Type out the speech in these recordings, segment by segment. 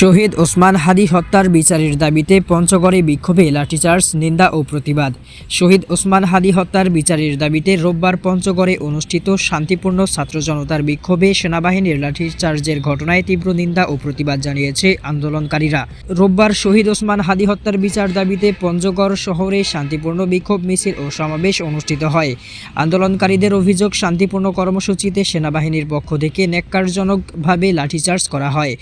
শহীদ ওসমান হাদি হত্যার বিচারের দাবিতে পঞ্চগড়ে বিক্ষোভে লাঠিচার্জ নিন্দা ও প্রতিবাদ। শহীদ ওসমান হাদি হত্যার বিচারের দাবিতে রোববার পঞ্চগড়ে অনুষ্ঠিত শান্তিপূর্ণ ছাত্র জনতার বিক্ষোভে সেনাবাহিনীর লাঠিচার্জের ঘটনায় তীব্র নিন্দা ও প্রতিবাদ জানিয়েছে আন্দোলনকারীরা। রোববার শহীদ ওসমান হাদি হত্যার বিচার দাবিতে পঞ্চগড় শহরে শান্তিপূর্ণ বিক্ষোভ মিছিল ও সমাবেশ অনুষ্ঠিত হয়। আন্দোলনকারীদের অভিযোগ, শান্তিপূর্ণ কর্মসূচিতে সেনাবাহিনীর পক্ষ থেকে ন্যাক্কারজনকভাবে লাঠিচার্জ করা হয়,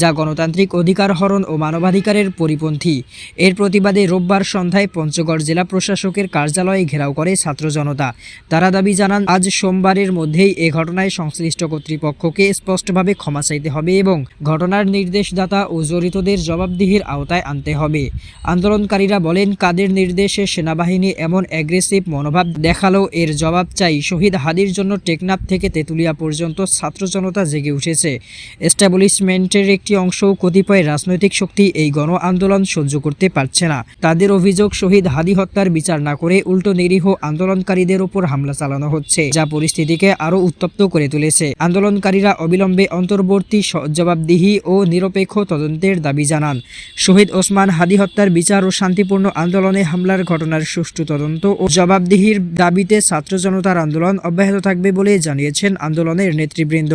যা গণতান্ত্রিক অধিকার হরণ ও মানবাধিকারের পরিপন্থী। এর প্রতিবাদে রোববার সন্ধ্যায় পঞ্চগড় জেলা প্রশাসকের কার্যালয়ে ঘেরাও করে ছাত্র জনতা। তারা দাবি জানান, আজ সোমবারের মধ্যেই এ ঘটনায় সংশ্লিষ্ট কর্তৃপক্ষকে স্পষ্টভাবে ক্ষমা চাইতে হবে এবং ঘটনার নির্দেশদাতা ও জড়িতদের জবাবদিহির আওতায় আনতে হবে। আন্দোলনকারীরা বলেন, কাদের নির্দেশে সেনাবাহিনী এমন অ্যাগ্রেসিভ মনোভাব দেখাল, এর জবাব চাই শহীদ হাদির জন্য টেকনাফ থেকে তেঁতুলিয়া পর্যন্ত ছাত্র জনতা জেগে উঠেছে। এস্টাবলিশমেন্টের একটি অংশ কতিপয় রাজনৈতিক শক্তি এই গণ আন্দোলন সহ্য করতে পারছে না। তাদের অভিযোগ, শহীদ হাদি হত্যার বিচার না করে উল্টো নিরীহ আন্দোলনকারীদের উপর হামলা চালানো হচ্ছে, যা পরিস্থিতিকে আরও উত্তপ্ত করে তুলেছে। আন্দোলনকারীরা অবিলম্বে অন্তর্বর্তী জবাবদিহি ও নিরপেক্ষ তদন্তের দাবি জানান। শহীদ ওসমান হাদি হত্যার বিচার ও শান্তিপূর্ণ আন্দোলনে হামলার ঘটনার সুষ্ঠু তদন্ত ও জবাবদিহির দাবিতে ছাত্র জনতার আন্দোলন অব্যাহত থাকবে বলে জানিয়েছেন আন্দোলনের নেতৃবৃন্দ।